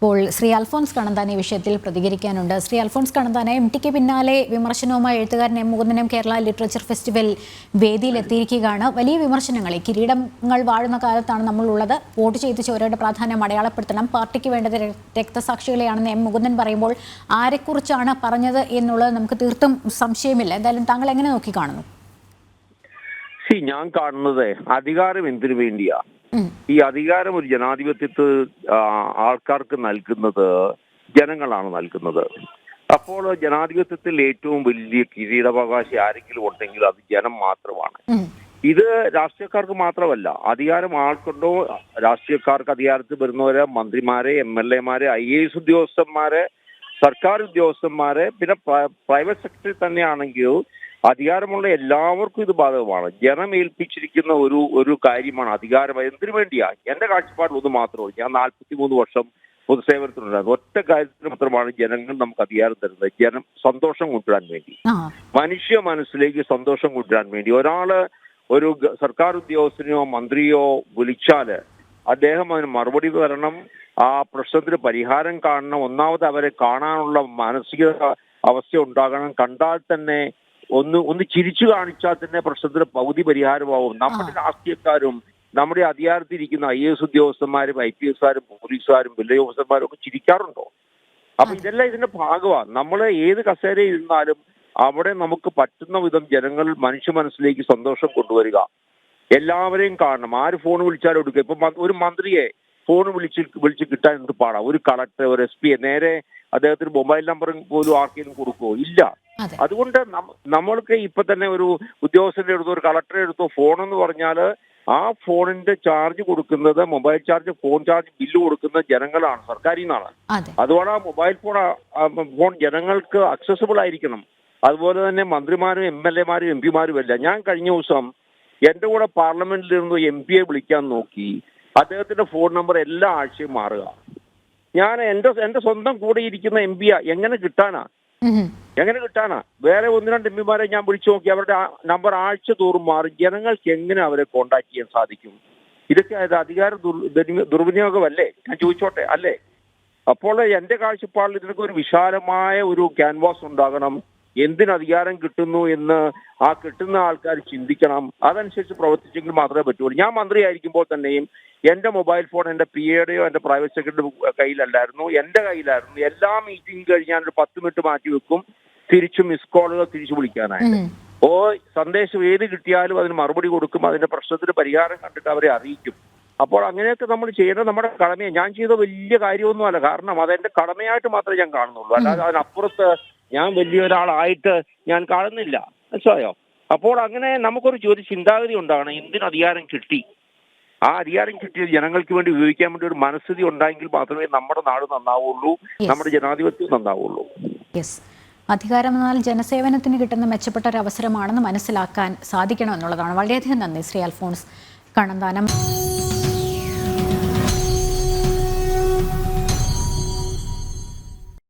ഇപ്പോൾ ശ്രീ അൽഫോൺസ് കണ്ണന്താനെ വിഷയത്തിൽ പ്രതികരിക്കാനുണ്ട്. ശ്രീ അൽഫോൺസ് കണന്താനെ എം ടിക്ക് പിന്നാലെ വിമർശനവുമായി എഴുത്തുകാരൻ എം മുകുന്ദനം കേരള ലിറ്ററേച്ചർ ഫെസ്റ്റിവൽ വേദിയിലെത്തിയിരിക്കുകയാണ് വലിയ വിമർശനങ്ങൾ ഈ കിരീടങ്ങൾ വാഴുന്ന കാലത്താണ് നമ്മളുള്ളത്. വോട്ട് ചെയ്ത് ചോരയുടെ പ്രാധാന്യം അടയാളപ്പെടുത്തണം. പാർട്ടിക്ക് വേണ്ടത് രക്തസാക്ഷികളെയാണെന്ന് എം മുകുന്ദൻ പറയുമ്പോൾ ആരെക്കുറിച്ചാണ് പറഞ്ഞത് എന്നുള്ളത് നമുക്ക് തീർത്തും സംശയമില്ല. എന്തായാലും താങ്കൾ എങ്ങനെ നോക്കി കാണുന്നു ഞാൻ കാണുന്നത് അധികാരം എന്തിനു വേണ്ടിയാ. ഈ അധികാരം ഒരു ജനാധിപത്യത്തിൽ ആൾക്കാർക്ക് നൽകുന്നത് ജനങ്ങളാണ് നൽകുന്നത്. അപ്പോൾ ജനാധിപത്യത്തിൽ ഏറ്റവും വലിയ കിരീടാവകാശി ആരെങ്കിലും ഉണ്ടെങ്കിൽ അത് ജനം മാത്രമാണ്. ഇത് രാഷ്ട്രീയക്കാർക്ക് മാത്രമല്ല അധികാരം ആൾക്കുണ്ടോ? രാഷ്ട്രീയക്കാർക്ക് അധികാരത്തിൽ വരുന്നവരെ മന്ത്രിമാരെ എം എൽ എമാരെ ഐ എ എസ് ഉദ്യോഗസ്ഥന്മാരെ സർക്കാർ ഉദ്യോഗസ്ഥന്മാരെ പിന്നെ പ്രൈവറ്റ് സെക്ടറിൽ തന്നെയാണെങ്കിൽ അധികാരമുള്ള എല്ലാവർക്കും ഇത് ബാധകമാണ്. ജനമേൽപ്പിച്ചിരിക്കുന്ന ഒരു ഒരു കാര്യമാണ് അധികാരം. എന്തിനു വേണ്ടിയാ? എന്റെ കാഴ്ചപ്പാടിൽ ഒന്ന് മാത്രമേ ഞാൻ നാൽപ്പത്തി മൂന്ന് വർഷം പൊതുസേവനത്തിനുണ്ടായിരുന്നു ഒറ്റ കാര്യത്തിന് മാത്രമാണ് ജനങ്ങൾ നമുക്ക് അധികാരം തരുന്നത്. ജനം സന്തോഷം കൊണ്ടുവരാൻ വേണ്ടി. മനുഷ്യ മനസ്സിലേക്ക് സന്തോഷം കൊണ്ടുവരാൻ വേണ്ടി. ഒരാൾ ഒരു സർക്കാർ ഉദ്യോഗസ്ഥനെയോ മന്ത്രിയോ വിളിച്ചാൽ അദ്ദേഹം അതിന് മറുപടി തരണം. ആ പ്രശ്നത്തിന് പരിഹാരം കാണണം. ഒന്നാമത് അവരെ കാണാനുള്ള മാനസിക അവസ്ഥ ഉണ്ടാകണം. കണ്ടാൽ തന്നെ ഒന്ന് ഒന്ന് ചിരിച്ചു കാണിച്ചാൽ തന്നെ പ്രശ്നത്തിന് പകുതി പരിഹാരമാവും. നമ്മുടെ രാഷ്ട്രീയക്കാരും നമ്മുടെ അധികാരത്തിരിക്കുന്ന ഐ എസ് ഉദ്യോഗസ്ഥന്മാരും ഐ പി എസ്കാരും പോലീസുകാരും വില്ലേജ് ഓഫീസർമാരും ഒക്കെ ചിരിക്കാറുണ്ടോ? അപ്പൊ ഇതെല്ലാം ഇതിന്റെ ഭാഗമാണ്. നമ്മൾ ഏത് കസേരയിൽ ഇരുന്നാലും അവിടെ നമുക്ക് പറ്റുന്ന വിധം ജനങ്ങൾ മനുഷ്യ മനസ്സിലേക്ക് സന്തോഷം കൊണ്ടുവരിക. എല്ലാവരെയും കാണണം. ആര് ഫോൺ വിളിച്ചാലും എടുക്കുക ഇപ്പൊ ഒരു മന്ത്രിയെ ഫോൺ വിളിച്ച് വിളിച്ച് കിട്ടാൻ എന്ത് പാടാ? ഒരു കളക്ടർ ഒരു എസ് പി നേരെ അദ്ദേഹത്തിന് മൊബൈൽ നമ്പർ പോലും ആർക്കെങ്കിലും കൊടുക്കുമോ ഇല്ല. അതുകൊണ്ട് നമ്മൾക്ക് ഇപ്പൊ തന്നെ ഒരു ഉദ്യോഗസ്ഥന്റെ എടുത്തോ ഒരു കളക്ടറെ എടുത്തോ ഫോൺ എന്ന് പറഞ്ഞാൽ ആ ഫോണിന്റെ ചാർജ് കൊടുക്കുന്നത് mobile charge phone charge bill കൊടുക്കുന്ന ജനങ്ങളാണ് സർക്കാരിൽ നിന്നാണ് അതെ. അതുകൊണ്ട് ആ മൊബൈൽ ഫോൺ ഫോൺ ജനങ്ങൾക്ക് അക്സസിബിൾ ആയിരിക്കണം. അതുപോലെ തന്നെ മന്ത്രിമാരും എം എൽ എമാരും എം പിമാരും അല്ല. ഞാൻ കഴിഞ്ഞ ദിവസം എന്റെ കൂടെ പാർലമെന്റിൽ ഇരുന്ന് എം പിയെ വിളിക്കാൻ നോക്കി. അദ്ദേഹത്തിന്റെ ഫോൺ നമ്പർ എല്ലാ ആഴ്ചയും മാറുക. ഞാൻ എന്റെ എന്റെ സ്വന്തം കൂടെ ഇരിക്കുന്ന എം പിയാ. എങ്ങനെ കിട്ടാനാ. എങ്ങനെ കിട്ടാനാ? വേറെ ഒന്ന് രണ്ട് എം ഞാൻ വിളിച്ചു നോക്കി അവരുടെ നമ്പർ ആഴ്ച തോറും മാറി. ജനങ്ങൾക്ക് എങ്ങനെ അവരെ കോണ്ടാക്ട് ചെയ്യാൻ സാധിക്കും? ഇതൊക്കെ അത് അധികാര ദുർ- ദുർവി- ദുർവിനിയോഗമല്ലേ? ഞാൻ ചോദിച്ചോട്ടെ അല്ലേ? അപ്പോൾ എന്റെ കാഴ്ചപ്പാടിൽ ഇതിനൊക്കെ ഒരു വിശാലമായ ഒരു ക്യാൻവാസ് ഉണ്ടാകണം. എന്തിന് അധികാരം കിട്ടുന്നു എന്ന് ആ കിട്ടുന്ന ആൾക്കാർ ചിന്തിക്കണം. അതനുസരിച്ച് പ്രവർത്തിച്ചെങ്കിൽ മാത്രമേ പറ്റുള്ളൂ. ഞാൻ മന്ത്രിയായിരിക്കുമ്പോൾ തന്നെയും എന്റെ മൊബൈൽ ഫോൺ എന്റെ പി എയുടെയോ എന്റെ പ്രൈവറ്റ് സെക്രട്ടറി കയ്യിലല്ലായിരുന്നു. എന്റെ കയ്യിലായിരുന്നു. എല്ലാ മീറ്റിംഗ് കഴിഞ്ഞാൽ ഒരു പത്ത് മിനിറ്റ് മാറ്റി വെക്കും. തിരിച്ചു മിസ് കോളുകൾ തിരിച്ചു വിളിക്കാനായിട്ട്. ഓ സന്ദേശം ഏത് കിട്ടിയാലും അതിന് മറുപടി കൊടുക്കും അതിന്റെ പ്രശ്നത്തിന് പരിഹാരം കണ്ടിട്ട് അവരെ അറിയിക്കും. അപ്പോൾ അങ്ങനെയൊക്കെ നമ്മൾ ചെയ്യേണ്ടത് നമ്മുടെ കടമയാണ്. ഞാൻ ചെയ്ത വലിയ കാര്യമൊന്നുമല്ല. കാരണം അതെന്റെ കടമയായിട്ട് മാത്രമേ ഞാൻ കാണുന്നുള്ളൂ. അല്ലാതെ അതിനപ്പുറത്ത് ഞാൻ വലിയ ഒരാളായിട്ട് ഞാൻ കാണുന്നില്ല. മനസ്സിലായോ? അപ്പോൾ അങ്ങനെ നമുക്കൊരു ഒരു ചിന്താഗതി ഉണ്ടാകണം എന്തിനു അധികാരം കിട്ടി? ആ അധികാരം കിട്ടിയത് ജനങ്ങൾക്ക് വേണ്ടി ഉപയോഗിക്കാൻ വേണ്ടി ഒരു മനസ്ഥിതി ഉണ്ടായെങ്കിൽ മാത്രമേ നമ്മുടെ നാട് നന്നാവുള്ളൂ നമ്മുടെ ജനാധിപത്യം നന്നാവുള്ളൂ. യെസ് അധികാരം എന്നാൽ ജനസേവനത്തിന് കിട്ടുന്ന മെച്ചപ്പെട്ട ഒരു അവസരമാണെന്ന് മനസ്സിലാക്കാൻ സാധിക്കണമെന്നുള്ളതാണ്. വളരെയധികം നന്ദി ശ്രീ അൽഫോൺസ്. കണ്ണന്താനം.